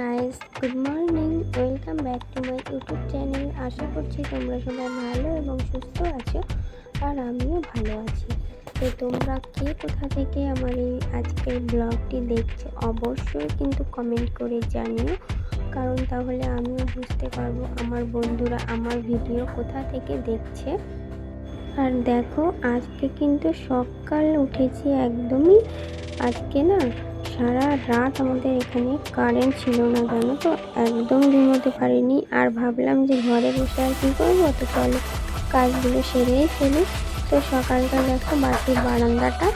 Guys good morning welcome back to my YouTube channel আশা করছি তোমরা সবাই ভালো এবং সুস্থ আছো আর আমিও ভালো আছি। তো তোমরা কে কোথা থেকে আমার এই আজকের ব্লগটি দেখছ অবশ্যই কিন্তু কমেন্ট করে জানিও। কারণ তাহলে আমিও বুঝতে পারব আমার বন্ধুরা আমার ভিডিও কোথা থেকে দেখছে। আর দেখো, আজকে কিন্তু সকাল উঠেছি একদমই আজকে না সারা রাত আমাদের এখানে কারেন্ট ছিল না জানো তো একদম ঘুমোতে পারিনি। আর ভাবলাম যে ঘরে বসে আর কী করব? তো চলো, কাজগুলো সেরেই ফেলি। তো সকালটা দেখো বাসির বারান্দাটা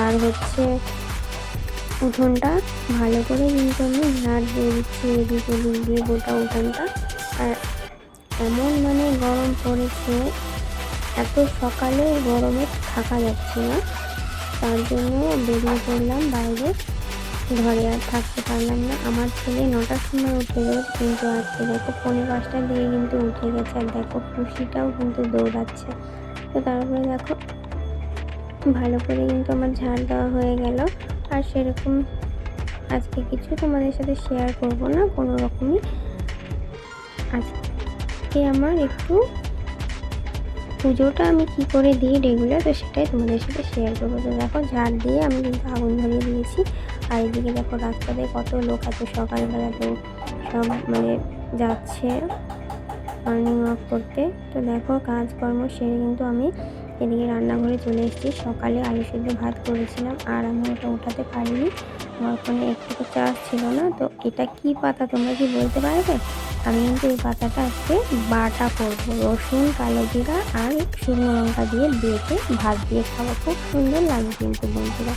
আর হচ্ছে উঠোনটা ভালো করে কিন্তু আমি ঝাড় দিয়ে দিচ্ছি এদিকে দিয়ে গোটা উঠোনটা। আর এমন মানে গরম পড়েছে, এত সকালে গরমে থাকা যাচ্ছে না। তার জন্য বেরিয়ে পড়লাম বাইরে। ঘরে আর থাকতে পারলাম না। আমার ছেলে নটার সময় উঠে রোজ কিন্তু আজকে দেখো পনেরো পাঁচটার দিকে কিন্তু উঠে গেছে আর দেখো খুশিটাও কিন্তু দৌড়াচ্ছে। তো তারপরে দেখো ভালো করে কিন্তু আমার ঝাড় দেওয়া হয়ে গেল। আর সেরকম আজকে কিছু তোমাদের সাথে শেয়ার করব না, কোনো রকমই। আজকে আমার একটু পুজোটা আমি কি করে দিই রেগুলার তো সেটাই তোমাদের সাথে শেয়ার করব। তো দেখো, ঝাড় দিয়ে আমি কিন্তু আগুন ধরিয়ে দিয়েছি। আর এদিকে দেখো, রাস্তাতে কত লোক এত সকালবেলা তো সব মানে যাচ্ছে মর্নিং ওয়াক করতে। তো দেখো, কাজকর্ম সেরে কিন্তু আমি এদিকে রান্নাঘরে চলে এসেছি। সকালে আলু সেদ্ধ ভাত করেছিলাম, আর আমি ওটা উঠাতে পারিনি। আমার ফোনে একটু তো চার্জ ছিল না, তো এটা কি পাতা তোমরা কি বলতে পারবে? আমি কিন্তু এই পাতাটা আজকে বাটা করব। রসুন, কালো জিরা আর শুকনো লঙ্কা দিয়ে বেটে ভাত দিয়ে খাওয়া খুব সুন্দর লাগে কিন্তু বন্ধুরা।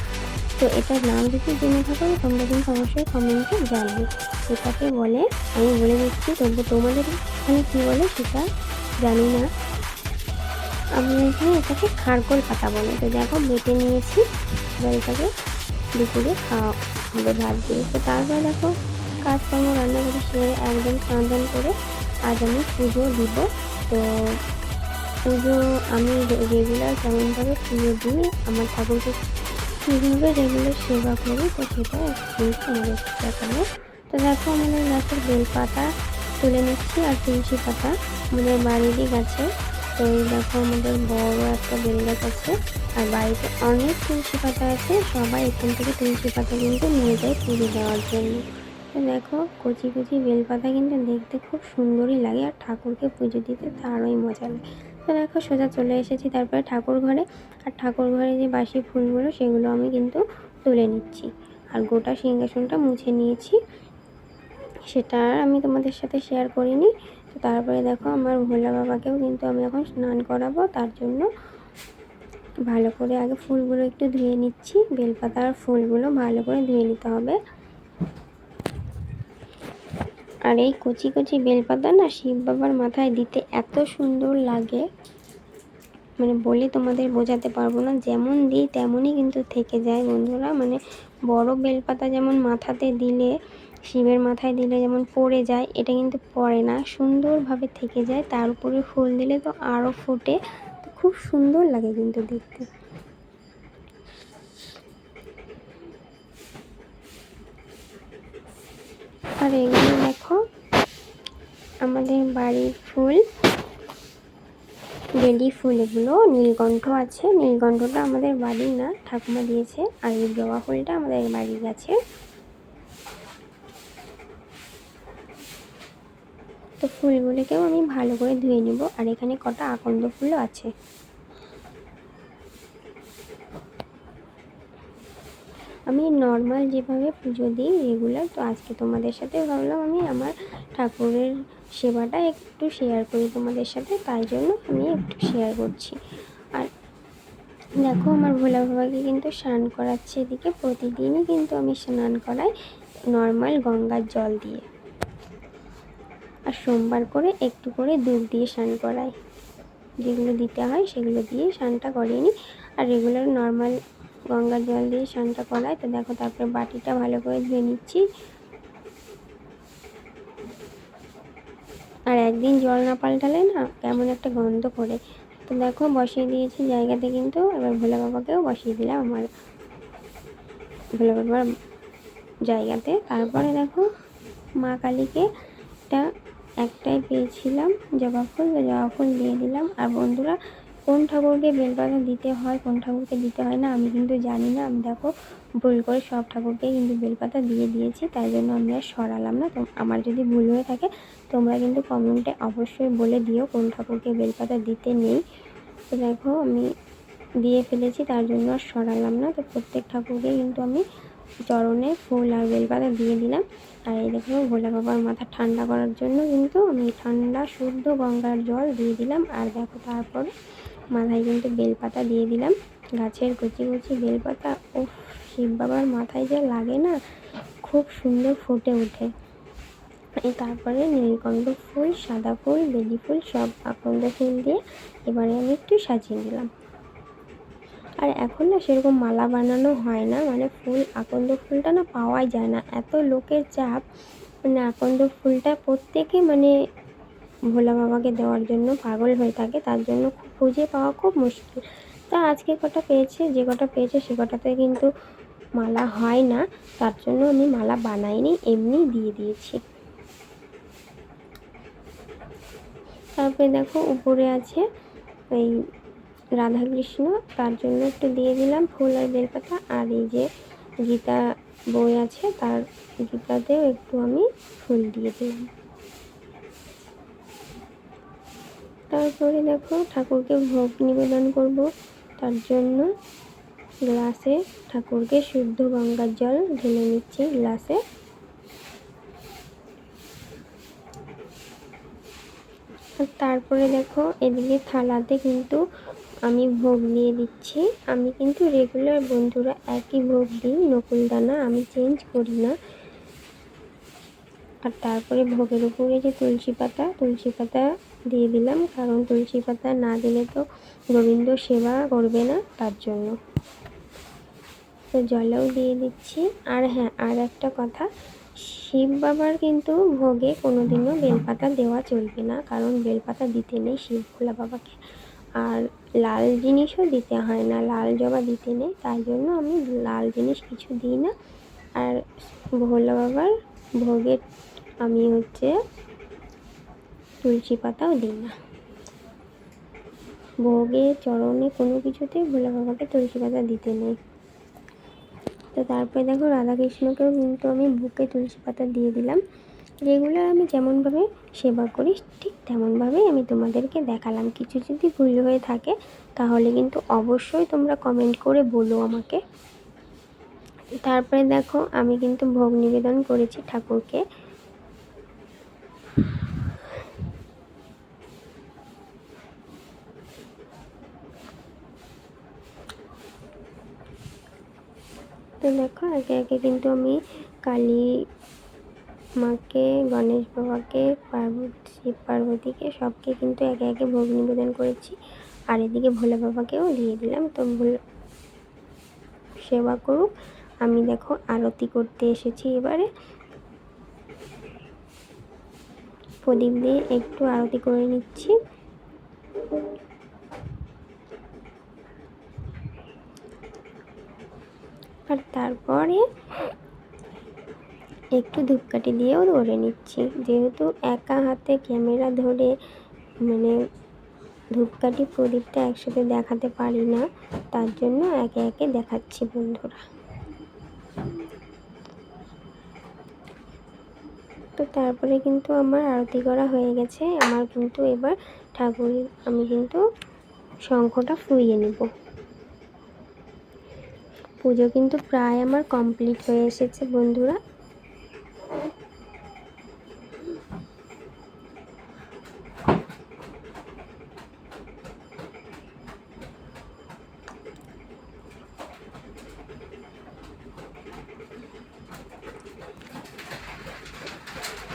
তো এটার নাম যদি জেনে থাকো, তোমরা কিন্তু অবশ্যই কমেন্টে জানবে। এটাকে বলে, আমি বলে দিচ্ছি তবু তোমাদের এখানে কী বলে সেটা জানি না। আমি এখানে এটাকে খারকোল পাতা বলে। তো দেখো, বেটে নিয়েছি। এবার এটাকে দুপুরে খাওয়া হবে ভাত দিয়ে। তো তারপর দেখো কাজকর্ম রান্না করে সে একদম স্নান করে আজ আমি পুজো দিব। তো পুজো আমি রেগুলার যেমনভাবে পুজো দিই, আমার ঠাকুরকে কীভাবে রেগুলার সেবা করি তো সেটা আমাদের দেখাবো। তো দেখো আমাদের গাছের বেলপাতা তুলে নিচ্ছি, আর তুলসী পাতা আমাদের বাড়িরই গাছে। তো এই দেখো আমাদের বড় একটা বেল গাছ আছে, আর বাড়িতে অনেক তুলসী পাতা আছে, সবাই এখান থেকে তুলসী পাতা কিন্তু নিয়ে যায় পুজো দেওয়ার জন্য। তো দেখো, কচি কচি বেলপাতা কিন্তু দেখতে খুব সুন্দরই লাগে আর ঠাকুরকে পুজো দিতে তারই মজা লাগে। তো দেখো, সোজা চলে এসেছি তারপরে ঠাকুর ঘরে। আর ঠাকুর ঘরে যে বাসি ফুলগুলো, সেগুলো আমি কিন্তু তুলে নিচ্ছি। আর গোটা সিংহাসনটা মুছে নিয়েছি। সেটা আর আমি তোমাদের সাথে শেয়ার করিনি। তো তারপরে দেখো, আমার ভোলা বাবাকেও কিন্তু আমি এখন স্নান করাবো। তার জন্য ভালো করে আগে ফুলগুলো একটু ধুয়ে নিচ্ছি। বেলপাতার ফুলগুলো ভালো করে ধুয়ে নিতে হবে। আর এই কচি কচি বেলপাতা না শিব বাবার মাথায় দিতে এত সুন্দর লাগে। মানে বলে তোমাদের বোঝাতে পারব না, যেমন দিই তেমনই কিন্তু থেকে যায় বন্ধুরা। মানে বড় বেলপাতা যেমন মাথাতে দিলে, শিবের মাথায় দিলে যেমন পড়ে যায়, এটা কিন্তু পড়ে না, সুন্দরভাবে থেকে যায়। তার উপরে ফুল দিলে তো আরও ফোটে। খুব সুন্দর লাগে কিন্তু দেখতে। আর এগুলো দেখো, আমাদের বাড়ির ফুল, বেলি ফুল এগুলো, নীলকণ্ঠ আছে। নীলকণ্ঠটা আমাদের বাড়ির না, ঠাকুমা দিয়েছে। আর এই জবা ফুলটা আমাদের বাড়ির গাছে। তো ফুলগুলিকেও আমি ভালো করে ধুয়ে নিব। আর এখানে কটা আকন্দ ফুলও আছে। আমি নর্মাল যেভাবে পুজো দিই রেগুলার তো আজকে তোমাদের সাথে ভাবলাম আমি আমার ঠাকুরের সেবাটা একটু শেয়ার করি তোমাদের সাথে, তাই জন্য আমি একটু শেয়ার করছি। আর দেখো আমার ভোলা বাবাকে কিন্তু স্নান করাচ্ছে এদিকে, প্রতিদিনই কিন্তু আমি স্নান করাই নর্মাল গঙ্গার জল দিয়ে। আর সোমবার করে একটু করে দুধ দিয়ে স্নান করাই। যেগুলো দিতে হয় সেগুলো দিয়ে স্নানটা করিয়ে নিই। আর রেগুলার নর্মাল গঙ্গার জল দিয়ে স্নানটা করাই। তো দেখো তারপরে বাটিটা ভালো করে ধুয়ে নিচ্ছি। আর একদিন জল না পাল্টালে না কেমন একটা গন্ধ করে। তো দেখো বসিয়ে দিয়েছি জায়গাতে কিন্তু, এবার ভোলা বাবাকেও বসিয়ে দিলাম আমার ভোলা বাবার জায়গাতে। তারপরে দেখো মা কালীকে একটা একটাই পেয়েছিলাম, জবা ফুল জবা ফুল দিয়ে দিলাম। আর বন্ধুরা কোন ঠাকুরকে বেলপাতা দিতে হয়, কোন ঠাকুরকে দিতে হয় না, আমি কিন্তু জানি না। আমি দেখো, ভুল করে সব ঠাকুরকে কিন্তু বেলপাতা দিয়ে দিয়েছি, তাই জন্য আমি আর সরালাম না। তো আমার যদি ভুল হয়ে থাকে, তোমরা কিন্তু কমেন্টে অবশ্যই বলে দিও কোন ঠাকুরকে বেলপাতা দিতে নেই। তো দেখো, আমি দিয়ে ফেলেছি, তার জন্য আর সরালাম না। তো প্রত্যেক ঠাকুরকে কিন্তু আমি চরণে ফুল আর বেলপাতা দিয়ে দিলাম। আর এই দেখো, ভোলা বাবার মাথা ঠান্ডা করার জন্য কিন্তু আমি ঠান্ডা, শুদ্ধ গঙ্গার জল দিয়ে দিলাম। আর দেখো, তারপরে মাথায় কিন্তু বেলপাতা দিয়ে দিলাম। গাছের কচি কচি বেলপাতা ও শিব বাবার মাথায় যে লাগে না, খুব সুন্দর ফুটে ওঠে। তারপরে নীলকণ্ঠ ফুল, সাদা ফুল বেলি ফুল সব আকন্দ ফুল দিয়ে এবারে আমি একটু সাজিয়ে দিলাম আর এখন না সেরকম মালা বানানো হয় না মানে ফুল, আকন্দ ফুলটা না পাওয়াই যায় না। এত লোকের চাপ মানে আকন্দ ফুলটা প্রত্যেকে মানে ভোলা বাবাকে দেওয়ার জন্য পাগল হয়ে থাকে, তার জন্য খুব খুঁজে পাওয়া খুব মুশকিল। তা আজকে কটা পেয়েছে, যে কটা পেয়েছে সে কটাতে কিন্তু মালা হয় না। তার জন্য আমি মালা বানাইনি, এমনি দিয়ে দিয়েছি। তারপরে দেখো উপরে আছে ওই রাধাকৃষ্ণ। তার জন্য একটু দিয়ে দিলাম ফুল আর বেলপাতা। আর এই যে গীতা বই আছে, তার গীতাতেও একটু আমি ফুল দিয়ে দিলাম। তারপরে দেখো ঠাকুরকে ভোগ নিবেদন করব। তার জন্য গ্লাসে ঠাকুরকে শুদ্ধ গঙ্গার জল ঢেলে নিচ্ছি গ্লাসে। তারপরে দেখো এদিকে থালাতে কিন্তু আমি ভোগ দিয়ে দিচ্ছি। আমি কিন্তু রেগুলার বন্ধুরা একই ভোগ দিই নকুলদানা আমি চেঞ্জ করি না। আর তারপরে ভোগের উপরে যে তুলসী পাতা তুলসী পাতা দিয়ে দিলাম, কারণ তুলসী পাতা না দিলে তো গোবিন্দ সেবা করবে না তার জন্য। তো জলেও দিয়ে দিচ্ছি। আর হ্যাঁ আর একটা কথা, শিব বাবার কিন্তু ভোগে কোনো দিনও বেলপাতা দেওয়া চলবে না, কারণ বেলপাতা দিতে নেই শিব ভোলা বাবাকে। আর লাল জিনিসও দিতে হয় না, লাল জবা দিতে নেই, তাই জন্য আমি লাল জিনিস কিছু দিই না। আর ভোলা বাবার ভোগের আমি হচ্ছে তুলসী পাতাও দিই না। ভোগে, চরণে কোনো কিছুতে ভোলা বাবাকে তুলসী পাতা দিতে নেই। তো তারপরে দেখো রাধাকৃষ্ণকেও কিন্তু আমি বুকে তুলসী পাতা দিয়ে দিলাম। রেগুলার আমি যেমনভাবে সেবা করি, ঠিক তেমনভাবেই আমি তোমাদেরকে দেখালাম। কিছু যদি ভুল হয়ে থাকে, তাহলে কিন্তু অবশ্যই তোমরা কমেন্ট করে বলো আমাকে। তারপরে দেখো আমি কিন্তু ভোগ নিবেদন করেছি ঠাকুরকে। তো দেখো একে একে কিন্তু আমি কালী মাকে, গণেশ বাবাকে, পার্বতী শিব পার্বতীকে সবকে কিন্তু একে একে ভোগ নিবেদন করেছি। আর এদিকে ভোলে বাবাকেও দিয়ে দিলাম। তো ভোলে সেবা করুক। আমি দেখো আরতি করতে এসেছি এবারে। প্রদীপ দিয়ে একটু আরতি করে নিচ্ছি। আর তারপরে একটু ধূপকাঠি দিয়েও ধরে নিচ্ছি। যেহেতু একা হাতে ক্যামেরা ধরে মানে ধূপকাঠি প্রদীপটা একসাথে দেখাতে পারি না, তার জন্য একে একে দেখাচ্ছি বন্ধুরা। তো তারপরে কিন্তু আমার আরতি করা হয়ে গেছে। আমার কিন্তু এবার ঠাকুর, আমি কিন্তু শঙ্খটা ফুইয়ে নেব। পুজো কিন্তু প্রায় আমার কমপ্লিট হয়ে এসেছে, বন্ধুরা।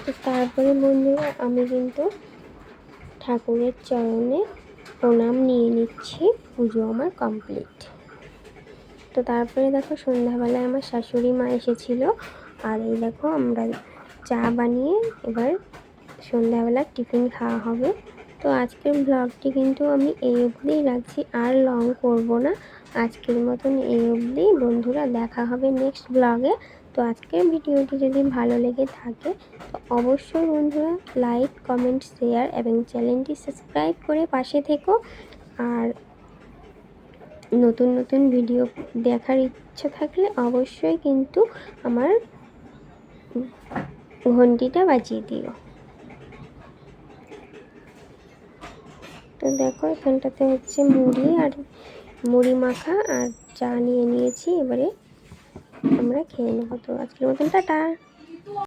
তো তারপরে, বন্ধুরা, আমি কিন্তু ঠাকুরের চরণে প্রণাম নিয়ে নিচ্ছি। পুজো আমার কমপ্লিট। তো তারপরে দেখো সন্ধ্যাবেলায় আমার শাশুড়ি মা এসেছিল। আর এই দেখো আমরা চা বানিয়ে এবার সন্ধ্যাবেলা টিফিন খাওয়া হবে। তো আজকের ব্লগটি কিন্তু আমি এই অবধিই রাখছি, আর লং করব না। আজকের মতন এই অবধি। বন্ধুরা, দেখা হবে নেক্সট ব্লগে তো আজকের ভিডিওটি যদি ভালো লেগে থাকে, তো অবশ্যই বন্ধুরা লাইক কমেন্ট শেয়ার এবং চ্যানেলটি সাবস্ক্রাইব করে পাশে থেকো। আর নতুন নতুন ভিডিও দেখার ইচ্ছা থাকলে অবশ্যই কিন্তু আমার ঘন্টিটা বাজিয়ে দিও। তো দেখো, এখানটাতে হচ্ছে মুড়ি আর মুড়ি মাখা আর চা নিয়ে নিয়েছি। এবারে আমরা খেয়ে নেব। তো আজকের মতন টাটা।